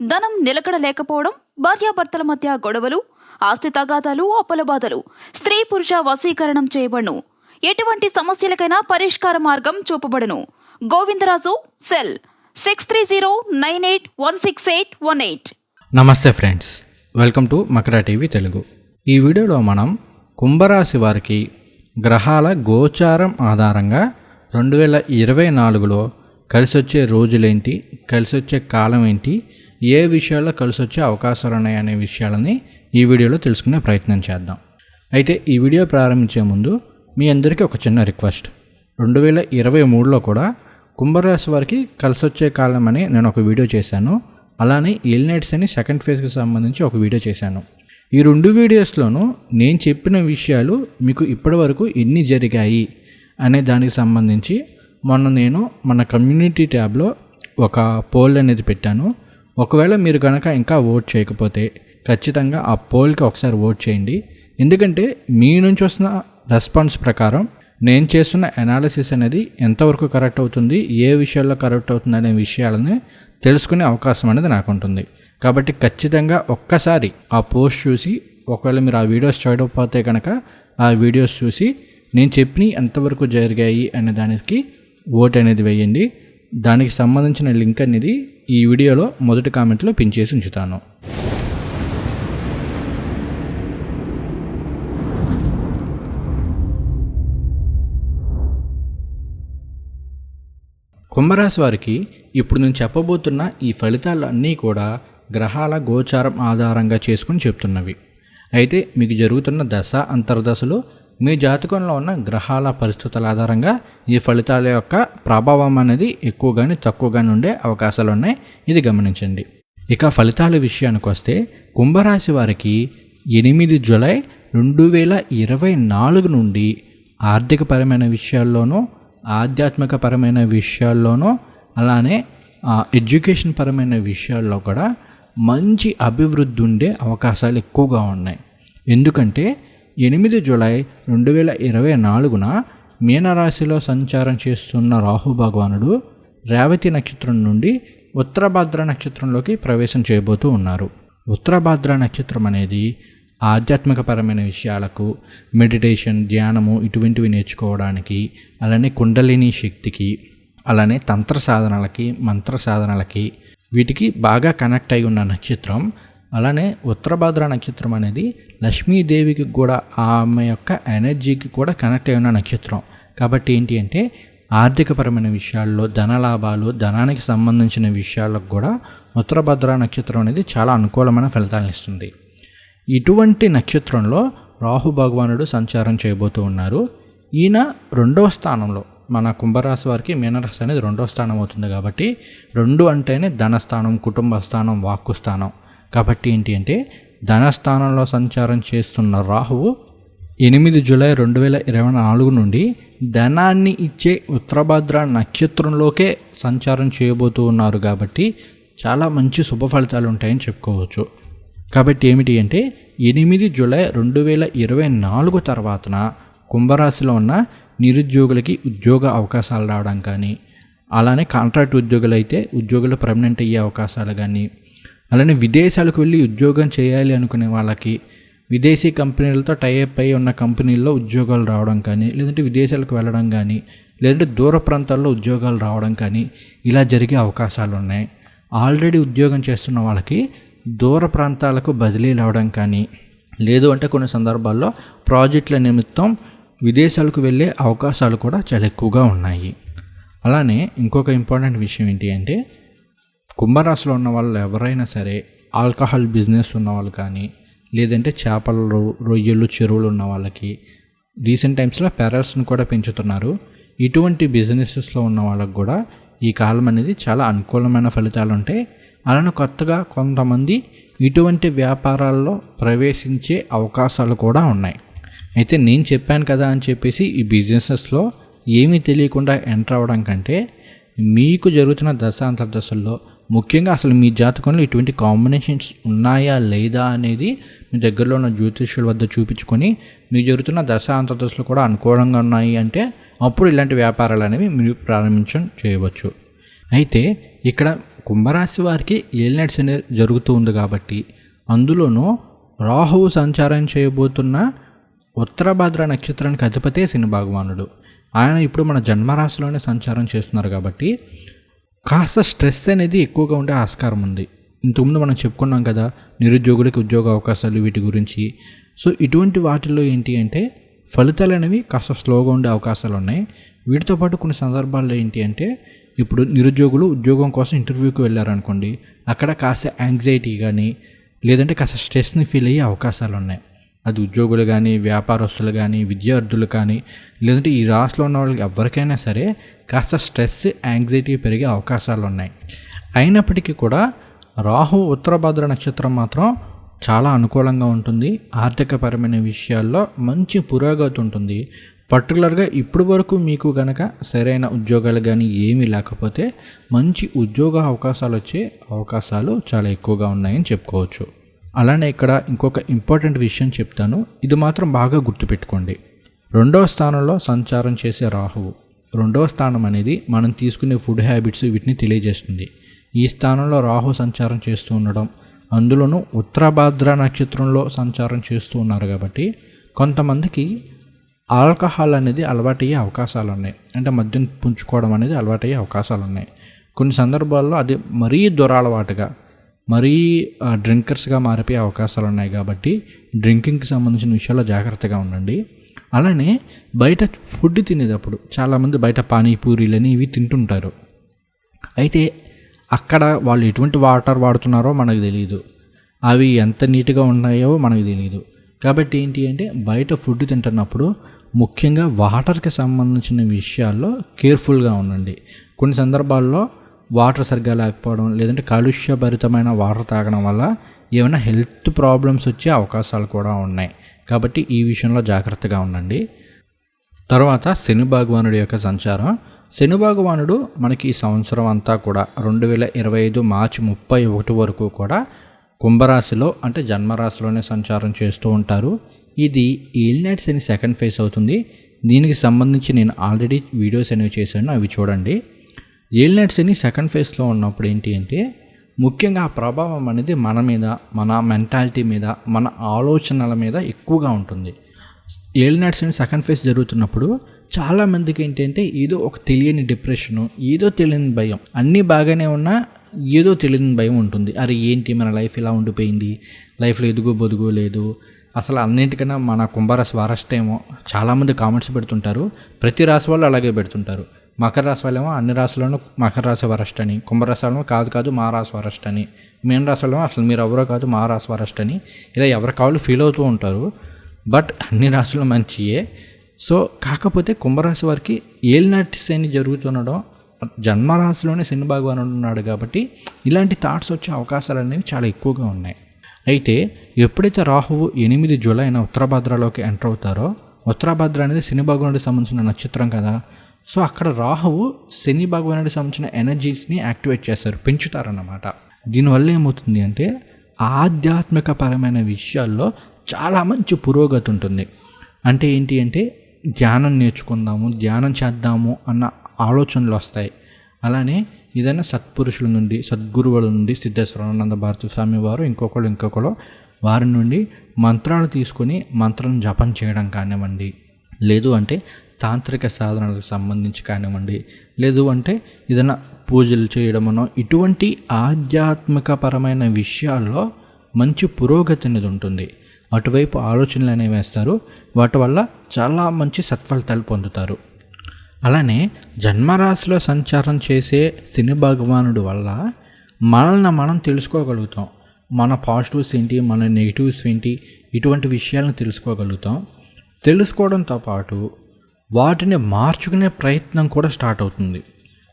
ధనం నిలకడ లేకపోవడం భార్యాభర్తల మధ్య గొడవలు ఆస్తి తగాదాలు అప్పుల బాధలు స్త్రీ పురుష వశీకరణం చేయబడును. ఎటువంటి సమస్యలకైనా పరిష్కార మార్గం చూపబడును. Govindaraju cell six three zero nine eight one six eight one eight. నమస్తే friends welcome to Makara TV Telugu. ఈ వీడియోలో మనం కుంభరాశి వారికి గ్రహాల గోచారం ఆధారంగా రెండు వేల ఇరవై నాలుగులో కలిసొచ్చే రోజులేంటి కలిసి వచ్చే కాలం ఏంటి ఏ విషయాల్లో కలిసి వచ్చే అవకాశాలు ఉన్నాయి అనే విషయాలని ఈ వీడియోలో తెలుసుకునే ప్రయత్నం చేద్దాం. అయితే ఈ వీడియో ప్రారంభించే ముందు మీ అందరికీ ఒక చిన్న రిక్వెస్ట్. రెండు వేల ఇరవై మూడులో కూడా కుంభరాశి వారికి కలిసి వచ్చే కాలం అని నేను ఒక వీడియో చేశాను. అలానే ఎల్నైట్స్ అని సెకండ్ ఫేజ్కి సంబంధించి ఒక వీడియో చేశాను. ఈ రెండు వీడియోస్లోనూ నేను చెప్పిన విషయాలు మీకు ఇప్పటివరకు ఎన్ని జరిగాయి అనే దానికి సంబంధించి మొన్న నేను మన కమ్యూనిటీ ట్యాబ్లో ఒక పోల్ అనేది పెట్టాను. ఒకవేళ మీరు కనుక ఇంకా ఓట్ చేయకపోతే ఖచ్చితంగా ఆ పోల్కి ఒకసారి ఓట్ చేయండి. ఎందుకంటే మీ నుంచి వస్తున్న రెస్పాన్స్ ప్రకారం నేను చేస్తున్న అనాలిసిస్ అనేది ఎంతవరకు కరెక్ట్ అవుతుంది ఏ విషయాల్లో కరెక్ట్ అవుతుంది అనే విషయాలని తెలుసుకునే అవకాశం అనేది నాకు ఉంటుంది కాబట్టి ఖచ్చితంగా ఒక్కసారి ఆ పోస్ట్ చూసి ఒకవేళ మీరు ఆ వీడియోస్ చూడకపోతే కనుక ఆ వీడియోస్ చూసి నేను చెప్పినవి ఎంతవరకు జరిగాయి అనే దానికి ఓట్ అనేది వేయండి. దానికి సంబంధించిన లింక్ అనేది ఈ వీడియోలో మొదటి కామెంట్లో పిన్ చేసి ఉంచుతాను. కుంభరాశి వారికి ఇప్పుడు నేను చెప్పబోతున్న ఈ ఫలితాలు అన్నీ కూడా గ్రహాల గోచారం ఆధారంగా చేసుకుని చెప్తున్నవి. అయితే మీకు జరుగుతున్న దశ అంతర్దశలు మీ జాతకంలో ఉన్న గ్రహాల పరిస్థితుల ఆధారంగా ఈ ఫలితాల యొక్క ప్రభావం అనేది ఎక్కువగాని తక్కువగాని ఉండే అవకాశాలు ఉన్నాయి. ఇది గమనించండి. ఇక ఫలితాల విషయానికి వస్తే కుంభరాశి వారికి ఎనిమిది జులై రెండు వేల ఇరవై నాలుగు నుండి ఆర్థికపరమైన విషయాల్లోనూ ఆధ్యాత్మికపరమైన విషయాల్లోనూ అలానే ఎడ్యుకేషన్ పరమైన విషయాల్లో కూడా మంచి అభివృద్ధి ఉండే అవకాశాలు ఎక్కువగా ఉన్నాయి. ఎందుకంటే ఎనిమిది జూలై రెండు వేల ఇరవై నాలుగున మీనరాశిలో సంచారం చేస్తున్న రాహు భగవానుడు రేవతి నక్షత్రం నుండి ఉత్తరభద్ర నక్షత్రంలోకి ప్రవేశం చేయబోతూ ఉన్నారు. ఉత్తరభద్ర నక్షత్రం అనేది ఆధ్యాత్మికపరమైన విషయాలకు మెడిటేషన్ ధ్యానము ఇటువంటివి నేర్చుకోవడానికి అలానే కుండలిని శక్తికి అలానే తంత్ర సాధనలకి మంత్ర సాధనలకి వీటికి బాగా కనెక్ట్ అయి ఉన్న నక్షత్రం అలానే ఉత్తరభద్ర నక్షత్రం అనేది లక్ష్మీదేవికి కూడా ఆమె యొక్క ఎనర్జీకి కూడా కనెక్ట్ అయి ఉన్న నక్షత్రం. కాబట్టి ఏంటి అంటే ఆర్థికపరమైన విషయాల్లో ధన లాభాలు ధనానికి సంబంధించిన విషయాలకు కూడా ఉత్తరభద్ర నక్షత్రం అనేది చాలా అనుకూలమైన ఫలితాలను ఇస్తుంది. ఇటువంటి నక్షత్రంలో రాహు భగవానుడు సంచారం చేయబోతూ ఉన్నారు. ఈయన రెండవ స్థానంలో మన కుంభరాశి వారికి మీనరాశి అనేది రెండో స్థానం అవుతుంది కాబట్టి రెండు అంటేనే ధనస్థానం కుటుంబ స్థానం వాక్కు స్థానం కాబట్టి ఏంటి అంటే ధనస్థానంలో సంచారం చేస్తున్న రాహువు ఎనిమిది జూలై రెండు వేల ఇరవై నాలుగు నుండి ధనాన్ని ఇచ్చే ఉత్తరభద్ర నక్షత్రంలోకే సంచారం చేయబోతూ ఉన్నారు కాబట్టి చాలా మంచి శుభ ఫలితాలు ఉంటాయని చెప్పుకోవచ్చు. కాబట్టి ఏమిటి అంటే ఎనిమిది జూలై రెండు వేల ఇరవై నాలుగు తర్వాతన కుంభరాశిలో ఉన్న నిరుద్యోగులకి ఉద్యోగ అవకాశాలు రావడం కానీ అలానే కాంట్రాక్ట్ ఉద్యోగులు అయితే ఉద్యోగులు పర్మనెంట్ అయ్యే అవకాశాలు కానీ అలానే విదేశాలకు వెళ్ళి ఉద్యోగం చేయాలి అనుకునే వాళ్ళకి విదేశీ కంపెనీలతో టైఅప్ అయి ఉన్న కంపెనీల్లో ఉద్యోగాలు రావడం కానీ లేదంటే విదేశాలకు వెళ్ళడం కానీ లేదంటే దూర ప్రాంతాల్లో ఉద్యోగాలు రావడం కానీ ఇలా జరిగే అవకాశాలు ఉన్నాయి. ఆల్రెడీ ఉద్యోగం చేస్తున్న వాళ్ళకి దూర ప్రాంతాలకు బదిలీలు అవడం కానీ లేదు అంటే కొన్ని సందర్భాల్లో ప్రాజెక్టుల నిమిత్తం విదేశాలకు వెళ్ళే అవకాశాలు కూడా చాలా ఎక్కువగా ఉన్నాయి. అలానే ఇంకొక ఇంపార్టెంట్ విషయం ఏంటి అంటే కుంభరాశిలో ఉన్న వాళ్ళు ఎవరైనా సరే ఆల్కహాల్ బిజినెస్ ఉన్న వాళ్ళు కానీ లేదంటే చేపలు రొయ్యలు చెరువులు ఉన్న వాళ్ళకి రీసెంట్ టైమ్స్లో పెరల్స్ని కూడా పెంచుతున్నారు. ఇటువంటి బిజినెసెస్లో ఉన్న వాళ్ళకి కూడా ఈ కాలం అనేది చాలా అనుకూలమైన ఫలితాలు ఉంటాయి. అలానే కొత్తగా కొంతమంది ఇటువంటి వ్యాపారాల్లో ప్రవేశించే అవకాశాలు కూడా ఉన్నాయి. అయితే నేను చెప్పాను కదా అని చెప్పేసి ఈ బిజినెసెస్లో ఏమీ తెలియకుండా ఎంటర్ అవ్వడం కంటే మీకు జరుగుతున్న దశ అంతర్దశల్లో ముఖ్యంగా అసలు మీ జాతకంలో ఇటువంటి కాంబినేషన్స్ ఉన్నాయా లేదా అనేది మీ దగ్గరలో ఉన్న జ్యోతిష్యుల వద్ద చూపించుకొని మీ జరుగుతున్న దశ అంతర్దశలు కూడా అనుకూలంగా ఉన్నాయి అంటే అప్పుడు ఇలాంటి వ్యాపారాలు అనేవి మీరు ప్రారంభించడం చేయవచ్చు. అయితే ఇక్కడ కుంభరాశి వారికి ఏలినట్స్ అనేది జరుగుతూ ఉంది కాబట్టి అందులోనూ రాహువు సంచారం చేయబోతున్న ఉత్తరభద్ర నక్షత్రానికి అధిపతే శని భగవానుడు. ఆయన ఇప్పుడు మన జన్మరాశిలోనే సంచారం చేస్తున్నారు కాబట్టి కాస్త స్ట్రెస్ అనేది ఎక్కువగా ఉండే ఆస్కారం ఉంది. ఇంతకుముందు మనం చెప్పుకున్నాం కదా నిరుద్యోగులకి ఉద్యోగ అవకాశాలు వీటి గురించి. సో ఇటువంటి వాటిల్లో ఏంటి అంటే ఫలితాలు అనేవి కాస్త స్లోగా ఉండే అవకాశాలు ఉన్నాయి. వీటితో పాటు కొన్ని సందర్భాల్లో ఏంటి అంటే ఇప్పుడు నిరుద్యోగులు ఉద్యోగం కోసం ఇంటర్వ్యూకి వెళ్ళారనుకోండి అక్కడ కాస్త యాంగ్జైటీ కానీ లేదంటే కాస్త స్ట్రెస్ని ఫీల్ అయ్యే అవకాశాలు ఉన్నాయి. అది ఉద్యోగులు కానీ వ్యాపారస్తులు కానీ విద్యార్థులు కానీ లేదంటే ఈ రాష్ట్రంలో ఉన్న వాళ్ళకి ఎవరికైనా సరే కాస్త స్ట్రెస్ యాంగ్జైటీ పెరిగే అవకాశాలు ఉన్నాయి. అయినప్పటికీ కూడా రాహు ఉత్తరభద్ర నక్షత్రం మాత్రం చాలా అనుకూలంగా ఉంటుంది. ఆర్థికపరమైన విషయాల్లో మంచి పురోగతి ఉంటుంది. పర్టికులర్గా ఇప్పటి వరకు మీకు గనక సరైన ఉద్యోగాలు కానీ ఏమీ లేకపోతే మంచి ఉద్యోగ అవకాశాలు వచ్చే అవకాశాలు చాలా ఎక్కువగా ఉన్నాయని చెప్పుకోవచ్చు. అలానే ఇక్కడ ఇంకొక ఇంపార్టెంట్ విషయం చెప్తాను. ఇది మాత్రం బాగా గుర్తుపెట్టుకోండి. రెండవ స్థానంలో సంచారం చేసే రాహువు. రెండవ స్థానం అనేది మనం తీసుకునే ఫుడ్ హ్యాబిట్స్ వీటిని తెలియజేస్తుంది. ఈ స్థానంలో రాహు సంచారం చేస్తూ ఉండడం అందులోనూ ఉత్తరభాద్ర నక్షత్రంలో సంచారం చేస్తూ ఉన్నారు కాబట్టి కొంతమందికి ఆల్కహాల్ అనేది అలవాటయ్యే అవకాశాలు ఉన్నాయి అంటే మద్యం పుంజుకోవడం అనేది అలవాటయ్యే అవకాశాలు ఉన్నాయి కొన్ని సందర్భాల్లో అది మరీ దురాలవాటుగా మరీ డ్రింకర్స్గా మారిపోయే అవకాశాలు ఉన్నాయి కాబట్టి డ్రింకింగ్కి సంబంధించిన విషయాల్లో జాగ్రత్తగా ఉండండి. అలానే బయట ఫుడ్ తినేటప్పుడు చాలామంది బయట పానీపూరీలని ఇవి తింటుంటారు. అయితే అక్కడ వాళ్ళు ఎటువంటి వాటర్ వాడుతున్నారో మనకు తెలియదు అవి ఎంత నీట్గా ఉన్నాయో మనకు తెలియదు కాబట్టి ఏంటి అంటే బయట ఫుడ్ తింటున్నప్పుడు ముఖ్యంగా వాటర్కి సంబంధించిన విషయాల్లో కేర్ఫుల్గా ఉండండి. కొన్ని సందర్భాల్లో వాటర్ సరిగ్గా లేకపోవడం లేదంటే కాలుష్యభరితమైన వాటర్ తాగడం వల్ల ఏమైనా హెల్త్ ప్రాబ్లమ్స్ వచ్చే అవకాశాలు కూడా ఉన్నాయి. కాబట్టి ఈ విషయంలో జాగ్రత్తగా ఉండండి. తర్వాత శని భగవానుడి యొక్క సంచారం. శని భగవానుడు మనకి ఈ సంవత్సరం అంతా కూడా రెండు వేల ఇరవై ఐదు మార్చి ముప్పై ఒకటి వరకు కూడా కుంభరాశిలో అంటే జన్మరాశిలోనే సంచారం చేస్తూ ఉంటారు. ఇది ఏలినైట్ శని సెకండ్ ఫేజ్ అవుతుంది. దీనికి సంబంధించి నేను ఆల్రెడీ వీడియోస్ అనేవి చేశాను అవి చూడండి. ఏలినైట్ శని సెకండ్ ఫేజ్లో ఉన్నప్పుడు ఏంటి అంటే ముఖ్యంగా ఆ ప్రభావం అనేది మన మీద మన మెంటాలిటీ మీద మన ఆలోచనల మీద ఎక్కువగా ఉంటుంది. ఏలినాట్స్ అని సెకండ్ ఫేజ్ జరుగుతున్నప్పుడు చాలా మందికి ఏంటంటే ఏదో ఒక తెలియని డిప్రెషను ఏదో తెలియని భయం అన్నీ బాగానే ఉన్నా ఏదో తెలియని భయం ఉంటుంది. అరే ఏంటి మన లైఫ్ ఇలా ఉండిపోయింది? లైఫ్లో ఎదుగు బొదుగు లేదు. అసలు అన్నింటికన్నా మన కుంభరాశి వరస్ట్ ఏమో చాలామంది కామెంట్స్ పెడుతుంటారు. ప్రతి రాశి వాళ్ళు అలాగే పెడుతుంటారు. మకర రాశి వాళ్ళేమో అన్ని రాశులను మకర రాశి వరస్ట్ అని కుంభరాశి వాళ్ళేమో కాదు కాదు మా రాశి వరస్ట్ అని మీన రాశి వాళ్ళేమో అసలు మీరు ఎవరో కాదు మా రాశి వరస్ట్ అని ఇలా ఎవరి కావాలి ఫీల్ అవుతూ ఉంటారు. బట్ అన్ని రాశులు మంచియే. సో కాకపోతే కుంభరాశి వారికి ఏలినాటి శని జరుగుతుండడం జన్మరాశిలోనే శని భగవాన్ ఉన్నాడు కాబట్టి ఇలాంటి థాట్స్ వచ్చే అవకాశాలు అనేవి చాలా ఎక్కువగా ఉన్నాయి. అయితే ఎప్పుడైతే రాహువు ఎనిమిది జూలైన ఉత్తరభద్రలోకి ఎంటర్ అవుతారో ఉత్తరభద్ర అనేది శని భగవానుడికి సంబంధించిన నక్షత్రం కదా. సో అక్కడ రాహువు శని భగవానుడికి సంబంధించిన ఎనర్జీస్ని యాక్టివేట్ చేస్తారు పెంచుతారన్నమాట. దీనివల్ల ఏమవుతుంది అంటే ఆధ్యాత్మిక పరమైన విషయాల్లో చాలా మంచి పురోగతి ఉంటుంది. అంటే ఏంటి అంటే ధ్యానం నేర్చుకుందాము ధ్యానం చేద్దాము అన్న ఆలోచనలు వస్తాయి. అలానే ఏదైనా సత్పురుషుల నుండి సద్గురువుల నుండి సిద్ధేశ్వరానంద భారత స్వామి వారు ఇంకొకళ్ళు ఇంకొకరు వారి నుండి మంత్రాలు తీసుకొని మంత్రం జపం చేయడం కానివ్వండి. లేదు అంటే తాంత్రిక సాధనలకు సంబంధించి కానివ్వండి లేదు అంటే ఏదైనా పూజలు చేయడమనో ఇటువంటి ఆధ్యాత్మికపరమైన విషయాల్లో మంచి పురోగతి అనేది ఉంటుంది. అటువైపు ఆలోచనలు అనేవి వేస్తారు. వాటి వల్ల చాలా మంచి సత్ఫలితాలు పొందుతారు. అలానే జన్మరాశిలో సంచారం చేసే శని భగవానుడు వల్ల మనల్ని మనం తెలుసుకోగలుగుతాం. మన పాజిటివ్స్ ఏంటి మన నెగిటివ్స్ ఏంటి ఇటువంటి విషయాలను తెలుసుకోగలుగుతాం. తెలుసుకోవడంతో పాటు వాటిని మార్చుకునే ప్రయత్నం కూడా స్టార్ట్ అవుతుంది.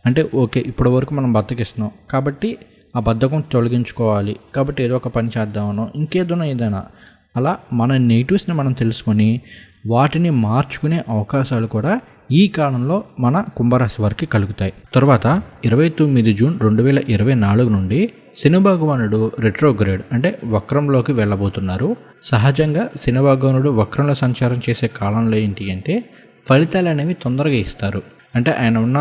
అంటే ఓకే ఇప్పటి వరకు మనం బద్దకిస్తున్నాం. కాబట్టి ఆ బద్ధకం తొలగించుకోవాలి. కాబట్టి ఏదో ఒక పని చేద్దామనో ఇంకేదోనో ఏదైనా. అలా మన నెగిటివ్స్ని మనం తెలుసుకొని వాటిని మార్చుకునే అవకాశాలు కూడా ఈ కాలంలో మన కుంభరాశి వారికి కలుగుతాయి. తర్వాత ఇరవై తొమ్మిది జూన్ రెండు వేల ఇరవై నాలుగు నుండి శని భగవానుడు రెట్రోగ్రేడ్ అంటే వక్రంలోకి వెళ్ళబోతున్నారు. సహజంగా శని భగవానుడు వక్రంలో సంచారం చేసే కాలంలో ఏంటి అంటే ఫలితాలు అనేవి తొందరగా ఇస్తారు. అంటే ఆయన ఉన్న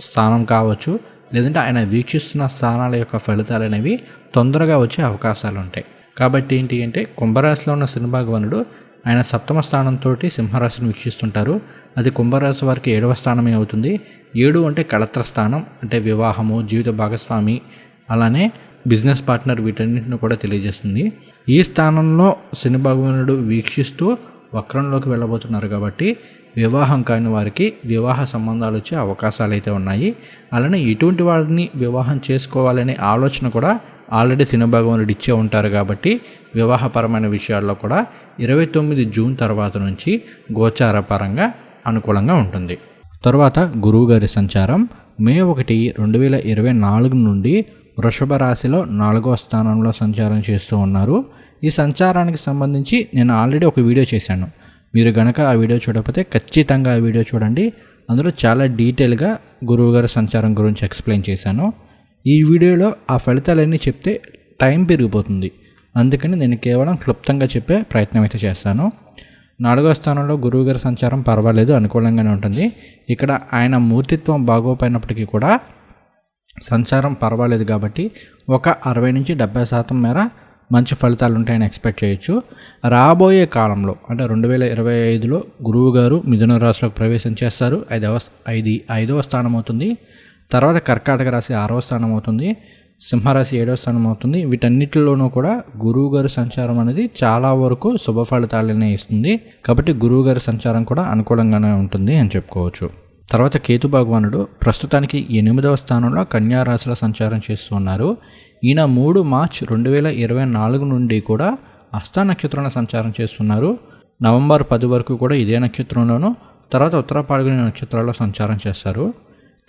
స్థానం కావచ్చు లేదంటే ఆయన వీక్షిస్తున్న స్థానాల యొక్క ఫలితాలు అనేవి తొందరగా వచ్చే అవకాశాలు ఉంటాయి కాబట్టి ఏంటి అంటే కుంభరాశిలో ఉన్న శని భగవానుడు ఆయన సప్తమ స్థానంతో సింహరాశిని వీక్షిస్తుంటారు. అది కుంభరాశి వారికి ఏడవ స్థానమే అవుతుంది. ఏడు అంటే కళత్ర స్థానం అంటే వివాహము జీవిత భాగస్వామి అలానే బిజినెస్ పార్ట్నర్ వీటన్నిటిని కూడా తెలియజేస్తుంది. ఈ స్థానంలో శని భగవానుడు వీక్షిస్తూ వక్రంలోకి వెళ్ళబోతున్నారు కాబట్టి వివాహం కాని వారికి వివాహ సంబంధాలు వచ్చే అవకాశాలు అయితే ఉన్నాయి. అలానే ఇటువంటి వారిని వివాహం చేసుకోవాలనే ఆలోచన కూడా ఆల్రెడీ శని భగవానుడు ఇచ్చే ఉంటారు కాబట్టి వివాహపరమైన విషయాల్లో కూడా ఇరవై తొమ్మిది జూన్ తర్వాత నుంచి గోచారపరంగా అనుకూలంగా ఉంటుంది. తర్వాత గురువుగారి సంచారం మే ఒకటి రెండు వేల ఇరవై నాలుగు నుండి వృషభ రాశిలో నాలుగవ స్థానంలో సంచారం చేస్తూ ఉన్నారు. ఈ సంచారానికి సంబంధించి నేను ఆల్రెడీ ఒక వీడియో చేశాను. మీరు గనక ఆ వీడియో చూడకపోతే ఖచ్చితంగా ఆ వీడియో చూడండి. అందులో చాలా డీటెయిల్గా గురువుగారి సంచారం గురించి ఎక్స్ప్లెయిన్ చేశాను. ఈ వీడియోలో ఆ ఫలితాలన్నీ చెప్తే టైం పెరిగిపోతుంది. అందుకని నేను కేవలం క్లుప్తంగా చెప్పే ప్రయత్నం అయితే చేస్తాను. నాలుగో స్థానంలో గురువుగారి సంచారం పర్వాలేదు అనుకూలంగానే ఉంటుంది. ఇక్కడ ఆయన మూర్తిత్వం బాగోపోయినప్పటికీ కూడా సంచారం పర్వాలేదు కాబట్టి ఒక అరవై నుంచి డెబ్బై శాతం మేర మంచి ఫలితాలు ఉంటాయని ఎక్స్పెక్ట్ చేయొచ్చు. రాబోయే కాలంలో అంటే రెండు వేల ఇరవై ఐదులో గురువు గారు మిథున రాశిలోకి ప్రవేశం చేస్తారు. ఐదవ ఐదు ఐదవ స్థానం అవుతుంది. తర్వాత కర్కాటక రాశి ఆరవ స్థానం అవుతుంది. సింహరాశి ఏడవ స్థానం అవుతుంది. వీటన్నిటిలోనూ కూడా గురువు గారి సంచారం అనేది చాలా వరకు శుభ ఫలితాలనే ఇస్తుంది. కాబట్టి గురువు గారి సంచారం కూడా అనుకూలంగానే ఉంటుంది అని చెప్పుకోవచ్చు. తర్వాత కేతు భగవానుడు ప్రస్తుతానికి ఎనిమిదవ స్థానంలో కన్యారాశిలో సంచారం చేస్తూ ఉన్నారు. ఈయన మూడు మార్చ్ రెండు వేల ఇరవై నాలుగు నుండి కూడా అస్తా నక్షత్రంలో సంచారం చేస్తున్నారు. నవంబర్ పది వరకు కూడా ఇదే నక్షత్రంలోనూ తర్వాత ఉత్తర పాల్గొనే నక్షత్రాల్లో సంచారం చేస్తారు.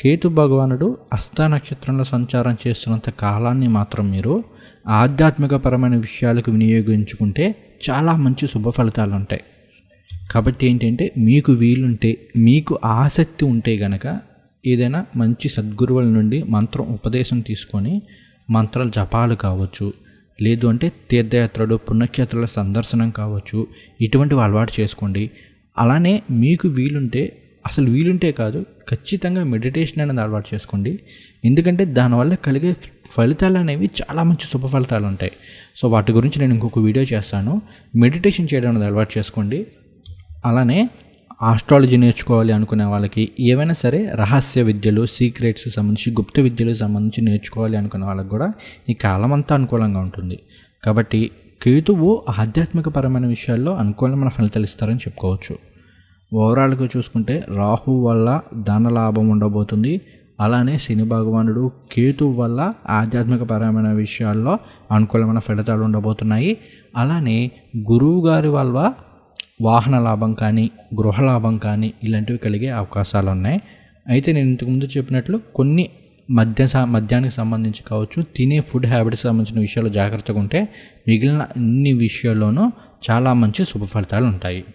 కేతు భగవానుడు అష్టా నక్షత్రంలో సంచారం చేస్తున్నంత కాలాన్ని మాత్రం మీరు ఆధ్యాత్మికపరమైన విషయాలకు వినియోగించుకుంటే చాలా మంచి శుభ ఫలితాలు ఉంటాయి కాబట్టి ఏంటంటే మీకు వీలుంటే మీకు ఆసక్తి ఉంటే గనక ఏదైనా మంచి సద్గురువుల నుండి మంత్రం ఉపదేశం తీసుకొని మంత్రాలు జపాలు కావచ్చు లేదు అంటే తీర్థయాత్రలు పుణ్యక్షేత్రాల సందర్శనం కావచ్చు ఇటువంటివి అలవాటు చేసుకోండి. అలానే మీకు వీలుంటే అసలు వీలుంటే కాదు ఖచ్చితంగా మెడిటేషన్ అనేది అలవాటు చేసుకోండి. ఎందుకంటే దానివల్ల కలిగే ఫలితాలు అనేవి చాలా మంచి శుభ ఫలితాలు ఉంటాయి. సో వాటి గురించి నేను ఇంకొక వీడియో చేస్తాను. మెడిటేషన్ చేయడం అనేది అలవాటు చేసుకోండి. అలానే ఆస్ట్రాలజీ నేర్చుకోవాలి అనుకునే వాళ్ళకి ఏవైనా సరే రహస్య విద్యలు సీక్రెట్స్ సంబంధించి గుప్త విద్యలు సంబంధించి నేర్చుకోవాలి అనుకునే వాళ్ళకి కూడా ఈ కాలం అంతా అనుకూలంగా ఉంటుంది. కాబట్టి కేతువు ఆధ్యాత్మిక పరమైన విషయాల్లో అనుకూలమైన ఫలితాలు ఇస్తారని చెప్పుకోవచ్చు. ఓవరాల్గా చూసుకుంటే రాహు వల్ల ధన లాభం ఉండబోతుంది. అలానే శని భగవానుడు కేతు వల్ల ఆధ్యాత్మిక పరమైన విషయాల్లో అనుకూలమైన ఫలితాలు ఉండబోతున్నాయి. అలానే గురువు గారి వల్ల వాహన లాభం కానీ గృహ లాభం కానీ ఇలాంటివి కలిగే అవకాశాలు ఉన్నాయి అయితే నేను ఇంతకుముందు చెప్పినట్లు కొన్ని మద్య మద్యానికి సంబంధించి కావచ్చు తినే ఫుడ్ హ్యాబిట్స్ సంబంధించిన విషయాలు జాగ్రత్తగా ఉంటే మిగిలిన అన్ని విషయాల్లోనూ చాలా మంచి శుభ ఫలితాలు ఉంటాయి